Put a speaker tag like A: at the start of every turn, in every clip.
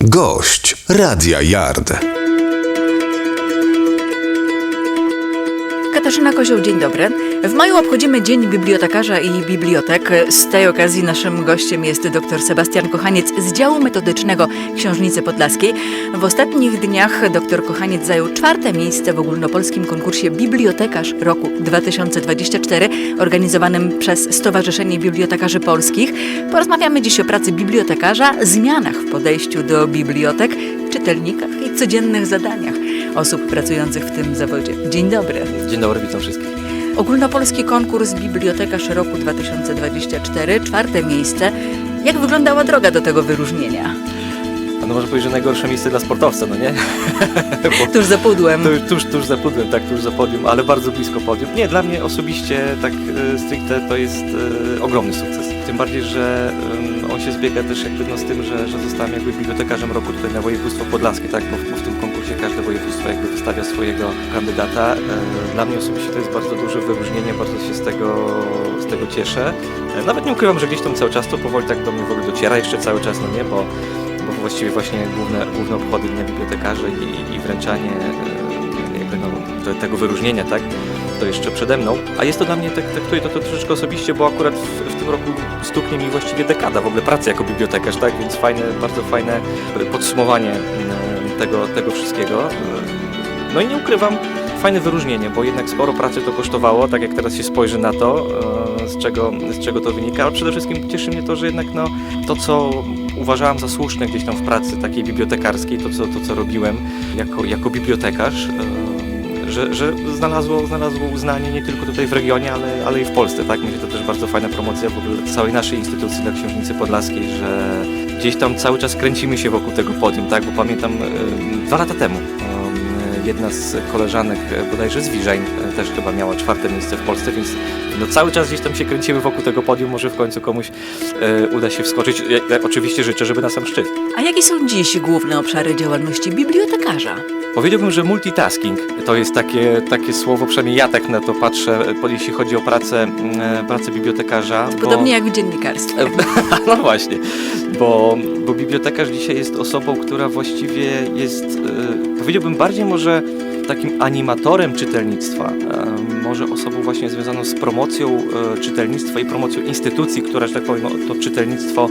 A: Gość Radia Yard.
B: Katarzyna Kozioł, dzień dobry. W maju obchodzimy Dzień Bibliotekarza i Bibliotek. Z tej okazji naszym gościem jest dr Sebastian Kochaniec z działu metodycznego Książnicy Podlaskiej. W ostatnich dniach dr Kochaniec zajął czwarte miejsce w ogólnopolskim konkursie Bibliotekarz roku 2024 organizowanym przez Stowarzyszenie Bibliotekarzy Polskich. Porozmawiamy dziś o pracy bibliotekarza, zmianach w podejściu do bibliotek, czytelnikach i codziennych zadaniach osób pracujących w tym zawodzie. Dzień dobry.
C: Dzień dobry, witam wszystkich.
B: Ogólnopolski konkurs Bibliotekarz roku 2024, czwarte miejsce. Jak wyglądała droga do tego wyróżnienia?
C: No może powiedzieć, że najgorsze miejsce dla sportowca, no nie?
B: Tuż za pudłem.
C: tuż, tuż, tuż za pudłem, tak, tuż za podium, ale bardzo blisko podium. Nie, dla mnie osobiście, tak e, stricte, to jest e, ogromny sukces. Tym bardziej, że on się zbiega też jakby no, z tym, że, że zostałem jakby bibliotekarzem roku tutaj na województwo podlaskie, tak, bo w, bo w tym konkursie każde województwo jakby wystawia swojego kandydata. E, Dla mnie osobiście to jest bardzo duże wyróżnienie, bardzo się z tego, z tego cieszę. E, Nawet nie ukrywam, że gdzieś tam cały czas to powoli tak do mnie w ogóle dociera jeszcze cały czas, no nie, bo właściwie właśnie główne, główne obchody Dnia Bibliotekarzy i, i wręczanie e, jakby no, te, tego wyróżnienia, tak, to jeszcze przede mną. A jest to dla mnie, tak, traktuję to, to troszeczkę osobiście, bo akurat w, w tym roku stuknie mi właściwie dekada w ogóle pracy jako bibliotekarz, tak, więc fajne, bardzo fajne podsumowanie e, tego, tego wszystkiego. E, No i nie ukrywam, fajne wyróżnienie, bo jednak sporo pracy to kosztowało, tak jak teraz się spojrzy na to, z czego, z czego to wynika, ale przede wszystkim cieszy mnie to, że jednak no, to, co uważałem za słuszne gdzieś tam w pracy takiej bibliotekarskiej, to, co, to, co robiłem jako, jako bibliotekarz, e, że, że znalazło, znalazło uznanie nie tylko tutaj w regionie, ale, ale i w Polsce. Tak? Myślę, że to też bardzo fajna promocja w ogóle całej naszej instytucji dla Książnicy Podlaskiej, że gdzieś tam cały czas kręcimy się wokół tego podium, tak? bo pamiętam e, dwa lata temu jedna z koleżanek e, bodajże z Wiżeń e, też chyba miała czwarte miejsce w Polsce, więc no cały czas gdzieś tam się kręcimy wokół tego podium, może w końcu komuś e, uda się wskoczyć. Ja, ja oczywiście życzę, żeby na sam szczyt.
B: A jakie są dziś główne obszary działalności bibliotekarza?
C: Powiedziałbym, że multitasking to jest takie, takie słowo, przynajmniej ja tak na to patrzę, jeśli chodzi o pracę, mm, pracę bibliotekarza. bo-
B: Podobnie jak w dziennikarstwie.
C: no właśnie, bo, bo bibliotekarz dzisiaj jest osobą, która właściwie jest, e, powiedziałbym, bardziej może takim animatorem czytelnictwa, e, może osobą właśnie związaną z promocją e, czytelnictwa i promocją instytucji, która, że tak powiem, to czytelnictwo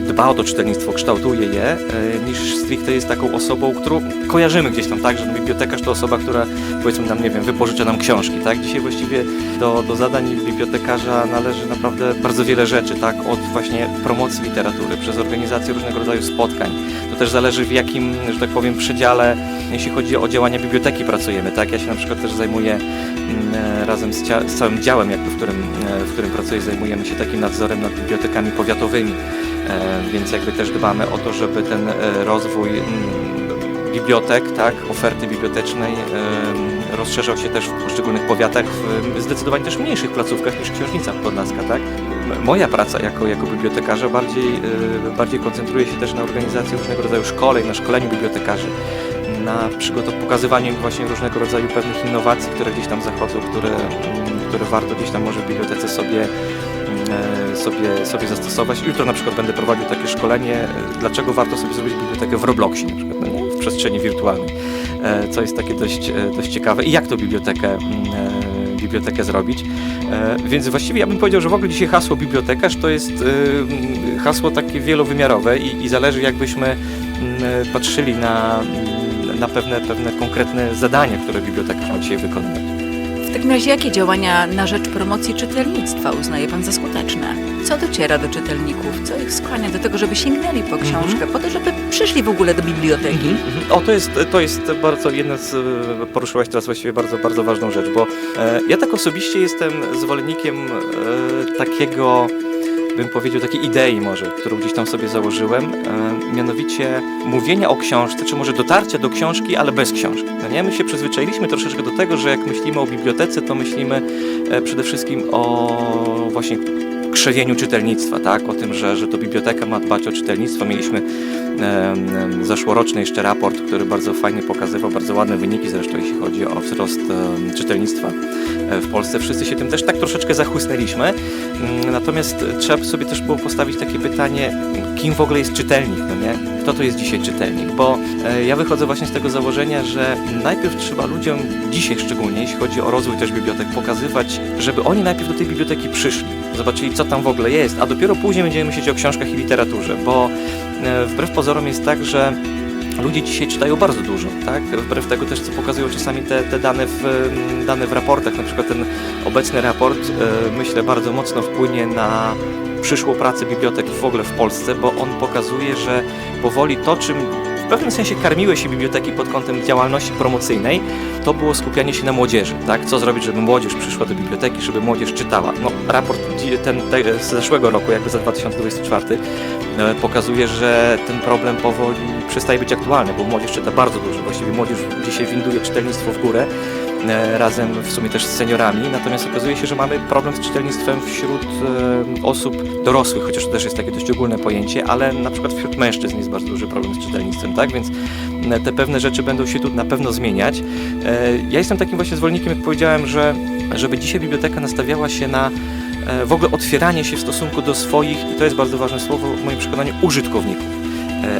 C: dba o to czytelnictwo, kształtuje je, e, niż stricte jest taką osobą, którą kojarzymy gdzieś tam, tak, że bibliotekarz to osoba, która powiedzmy nam, nie wiem, wypożycza nam książki, tak? Dzisiaj właściwie do, do zadań bibliotekarza należy naprawdę bardzo wiele rzeczy, tak? Od właśnie promocji literatury, przez organizację różnego rodzaju spotkań. To też zależy w jakim, że tak powiem, przedziale, jeśli chodzi o działania biblioteki pracujemy, tak? Ja się na przykład też zajmuję mm, e, razem z, z całym działem, jakby, w, którym, e, w którym pracuję, zajmujemy się takim nadzorem nad bibliotekami powiatowymi, e, więc jakby też dbamy o to, żeby ten rozwój mm, bibliotek, tak, oferty bibliotecznej rozszerzał się też w poszczególnych powiatach, w zdecydowanie też mniejszych placówkach niż Książnica Podlaska, tak. Moja praca jako, jako bibliotekarza bardziej, e, bardziej koncentruje się też na organizacji różnego rodzaju szkoleń, na szkoleniu bibliotekarzy, na pokazywaniu im właśnie różnego rodzaju pewnych innowacji, które gdzieś tam zachodzą, które, mm, które warto gdzieś tam może w bibliotece sobie e, sobie, sobie zastosować. Jutro na przykład będę prowadził takie szkolenie, e, dlaczego warto sobie zrobić bibliotekę w Robloxie na przykład, no w przestrzeni wirtualnej, e, co jest takie dość, dość ciekawe. I jak to bibliotekę, mm, bibliotekę zrobić. E, Więc właściwie ja bym powiedział, że w ogóle dzisiaj hasło bibliotekarz to jest e, hasło takie wielowymiarowe i, i zależy jakbyśmy e, patrzyli na, na pewne, pewne konkretne zadania, które bibliotekarz ma dzisiaj wykonywać.
B: W takim razie jakie działania na rzecz promocji czytelnictwa uznaje Pan za skuteczne? Co dociera do czytelników? Co ich skłania do tego, żeby sięgnęli po książkę, po to, żeby przyszli w ogóle do biblioteki?
C: O, to jest, to jest bardzo jedna z, e, poruszyłaś teraz właściwie bardzo, bardzo ważną rzecz, bo e, ja tak osobiście jestem zwolennikiem e, takiego, bym powiedział, takiej idei może, którą gdzieś tam sobie założyłem, e, mianowicie mówienia o książce, czy może dotarcia do książki, ale bez książki. No nie? My się przyzwyczailiśmy troszeczkę do tego, że jak myślimy o bibliotece, to myślimy e, przede wszystkim o właśnie krzewieniu czytelnictwa, tak? O tym, że, że to biblioteka ma dbać o czytelnictwo. Mieliśmy em, zeszłoroczny jeszcze raport, który bardzo fajnie pokazywał, bardzo ładne wyniki zresztą, jeśli chodzi o wzrost em, czytelnictwa e, w Polsce. Wszyscy się tym też tak troszeczkę zachłysnęliśmy. Mm, Natomiast trzeba sobie też było postawić takie pytanie, kim w ogóle jest czytelnik, no nie? kto to jest dzisiaj czytelnik, bo e, ja wychodzę właśnie z tego założenia, że najpierw trzeba ludziom, dzisiaj szczególnie, jeśli chodzi o rozwój też bibliotek, pokazywać, żeby oni najpierw do tej biblioteki przyszli, zobaczyli co tam w ogóle jest, a dopiero później będziemy myśleć o książkach i literaturze, bo e, wbrew pozorom jest tak, że ludzie dzisiaj czytają bardzo dużo, tak? Wbrew tego też, co pokazują czasami te, te dane, w, mm, dane w raportach, na przykład ten obecny raport, e, myślę, bardzo mocno wpłynie na przyszłą pracę bibliotek w ogóle w Polsce, bo on pokazuje, że powoli to, czym w pewnym sensie karmiły się biblioteki pod kątem działalności promocyjnej, to było skupianie się na młodzieży, tak? Co zrobić, żeby młodzież przyszła do biblioteki, żeby młodzież czytała. No, raport ten, te, z zeszłego roku, jakby za 2024, e, pokazuje, że ten problem powoli przestaje być aktualny, bo młodzież czyta bardzo dużo. Właściwie młodzież dzisiaj winduje czytelnictwo w górę, razem w sumie też z seniorami, natomiast okazuje się, że mamy problem z czytelnictwem wśród e, osób dorosłych, chociaż to też jest takie dość ogólne pojęcie, ale na przykład wśród mężczyzn jest bardzo duży problem z czytelnictwem, tak? Więc e, te pewne rzeczy będą się tu na pewno zmieniać. E, Ja jestem takim właśnie zwolennikiem, jak powiedziałem, że żeby dzisiaj biblioteka nastawiała się na e, w ogóle otwieranie się w stosunku do swoich, i to jest bardzo ważne słowo w moim przekonaniu, użytkowników e,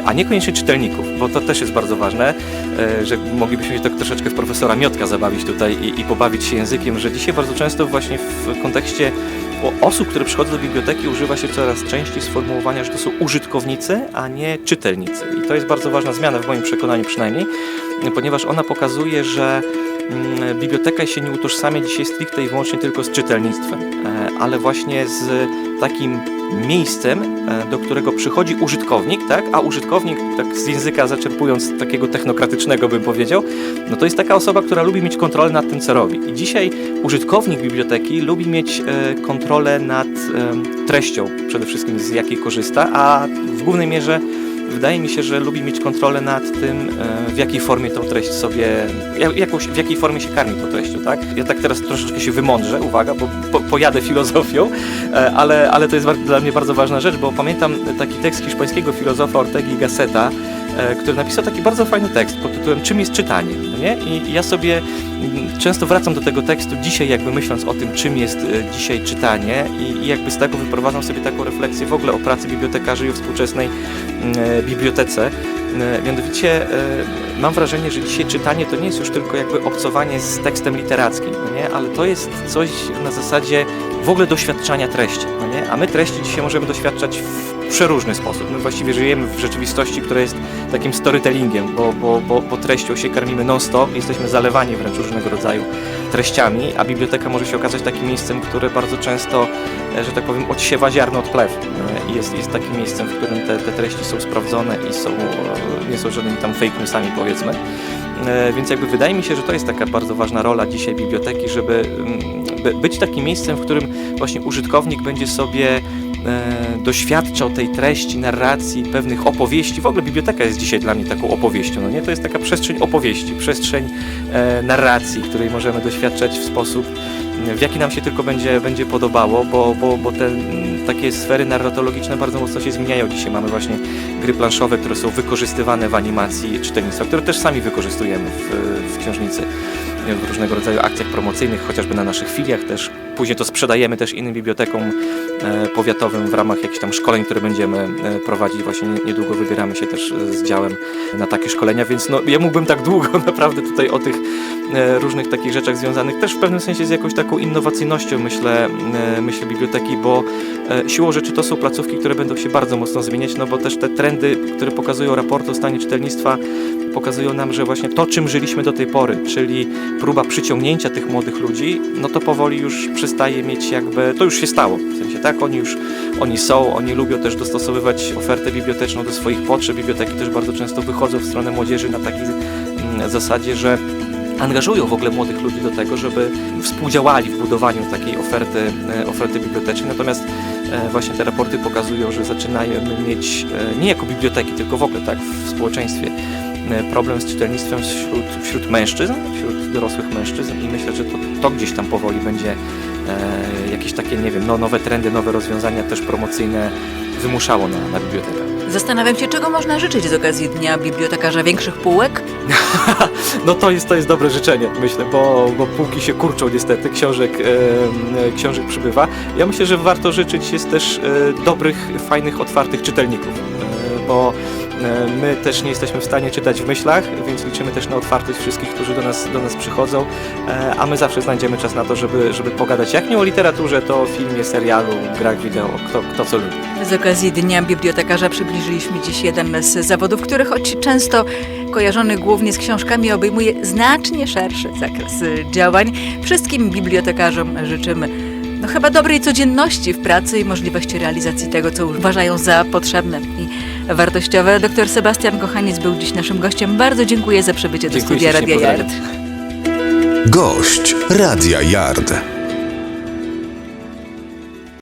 C: a niekoniecznie czytelników, bo to też jest bardzo ważne, e, że moglibyśmy się tak troszeczkę w profesora Miotka zabawić tutaj i, i pobawić się językiem, że dzisiaj bardzo często właśnie w kontekście osób, które przychodzą do biblioteki używa się coraz częściej sformułowania, że to są użytkownicy, a nie czytelnicy. I to jest bardzo ważna zmiana w moim przekonaniu przynajmniej, ponieważ ona pokazuje, że mm, biblioteka się nie utożsamia dzisiaj stricte i wyłącznie tylko z czytelnictwem, e, ale właśnie z takim miejscem, e, do którego przychodzi użytkownik, tak? a użytkownik, tak z języka zaczerpując takiego technokratycznego bym powiedział, no to jest taka osoba, która lubi mieć kontrolę nad tym, co robi. I dzisiaj użytkownik biblioteki lubi mieć e, kontrolę nad treścią przede wszystkim, z jakiej korzysta, a w głównej mierze wydaje mi się, że lubi mieć kontrolę nad tym, e, w jakiej formie tą treść sobie, ja- jakąś, w jakiej formie się karmi tą treścią, tak? Ja tak teraz troszeczkę się wymądrzę, uwaga, bo po, pojadę filozofią, e, ale, ale to jest dla mnie bardzo ważna rzecz, bo pamiętam taki tekst hiszpańskiego filozofa Ortegi Gasseta, e, który napisał taki bardzo fajny tekst pod tytułem Czym jest czytanie? No nie? I ja sobie często wracam do tego tekstu dzisiaj, jakby myśląc o tym, czym jest e, dzisiaj czytanie i, jakby z tego wyprowadzam sobie taką refleksję w ogóle o pracy bibliotekarzy i o współczesnej mm, e, bibliotece. E, Mianowicie mam wrażenie, że dzisiaj czytanie to nie jest już tylko jakby obcowanie z tekstem literackim, no nie? ale to jest coś na zasadzie w ogóle doświadczania treści. No nie? A my treści dzisiaj możemy doświadczać w przeróżny sposób. My właściwie żyjemy w rzeczywistości, która jest takim storytellingiem, bo, bo, bo, bo treścią się karmimy non-stop, jesteśmy zalewani wręcz różnego rodzaju treściami, a biblioteka może się okazać takim miejscem, które bardzo często, e, że tak powiem, odsiewa ziarno od plew. E, jest, jest takim miejscem, w którym te, te treści są sprawdzone i są, e, nie są żadnymi tam fake newsami powiedzmy. Więc jakby wydaje mi się, że to jest taka bardzo ważna rola dzisiaj biblioteki, żeby mm, by- być takim miejscem, w którym właśnie użytkownik będzie sobie e, doświadczał tej treści, narracji, pewnych opowieści. W ogóle biblioteka jest dzisiaj dla mnie taką opowieścią, no nie? To jest taka przestrzeń opowieści, przestrzeń e, narracji, której możemy doświadczać w sposób, w jaki nam się tylko będzie, będzie podobało, bo, bo, bo te takie sfery narratologiczne bardzo mocno się zmieniają. Dzisiaj mamy właśnie gry planszowe, które są wykorzystywane w animacji czytelnictwa, które też sami wykorzystujemy w, w w różnego rodzaju akcjach promocyjnych, chociażby na naszych filiach też. Później to sprzedajemy też innym bibliotekom powiatowym w ramach jakichś tam szkoleń, które będziemy e, prowadzić. Właśnie nie- niedługo wybieramy się też e, z działem na takie szkolenia, więc no, ja mógłbym tak długo naprawdę tutaj o tych e, różnych takich rzeczach związanych też w pewnym sensie z jakąś taką innowacyjnością myślę, e, myślę biblioteki, bo e, siłą rzeczy to są placówki, które będą się bardzo mocno zmieniać, no bo też te trendy, które pokazują raporty o stanie czytelnictwa, pokazują nam, że właśnie to, czym żyliśmy do tej pory, czyli próba przyciągnięcia tych młodych ludzi, no to powoli już przestaje mieć jakby, to już się stało, w sensie tak, oni już, oni są, oni lubią też dostosowywać ofertę biblioteczną do swoich potrzeb, biblioteki też bardzo często wychodzą w stronę młodzieży na takiej mm, zasadzie, że angażują w ogóle młodych ludzi do tego, żeby współdziałali w budowaniu takiej oferty, e, oferty bibliotecznej. Natomiast e, właśnie te raporty pokazują, że zaczynamy mieć e, nie jako biblioteki, tylko w ogóle tak w społeczeństwie problem z czytelnictwem wśród, wśród mężczyzn, wśród dorosłych mężczyzn i myślę, że to, to gdzieś tam powoli będzie e, jakieś takie, nie wiem, no, nowe trendy, nowe rozwiązania też promocyjne wymuszało na, na bibliotekach.
B: Zastanawiam się, czego można życzyć z okazji Dnia Bibliotekarza większych półek?
C: No to jest, to jest dobre życzenie, myślę, bo, bo półki się kurczą niestety, książek, e, e, książek przybywa. Ja myślę, że warto życzyć jest też e, dobrych, fajnych, otwartych czytelników. Bo e, my też nie jesteśmy w stanie czytać w myślach, więc liczymy też na otwartość wszystkich, którzy do nas, do nas przychodzą, e, a my zawsze znajdziemy czas na to, żeby, żeby pogadać jak nie o literaturze, to o filmie, serialu, grach wideo, kto, kto co lubi.
B: Z okazji Dnia Bibliotekarza przybliżyliśmy dziś jeden z zawodów, który choć często kojarzony głównie z książkami obejmuje znacznie szerszy zakres działań. Wszystkim bibliotekarzom życzymy no chyba dobrej codzienności w pracy i możliwości realizacji tego, co uważają za potrzebne i wartościowe. Doktor Sebastian Kochaniec był dziś naszym gościem. Bardzo dziękuję za przybycie do
C: Dziękuję
B: studia Radia Yard.
A: Gość Radia Yard.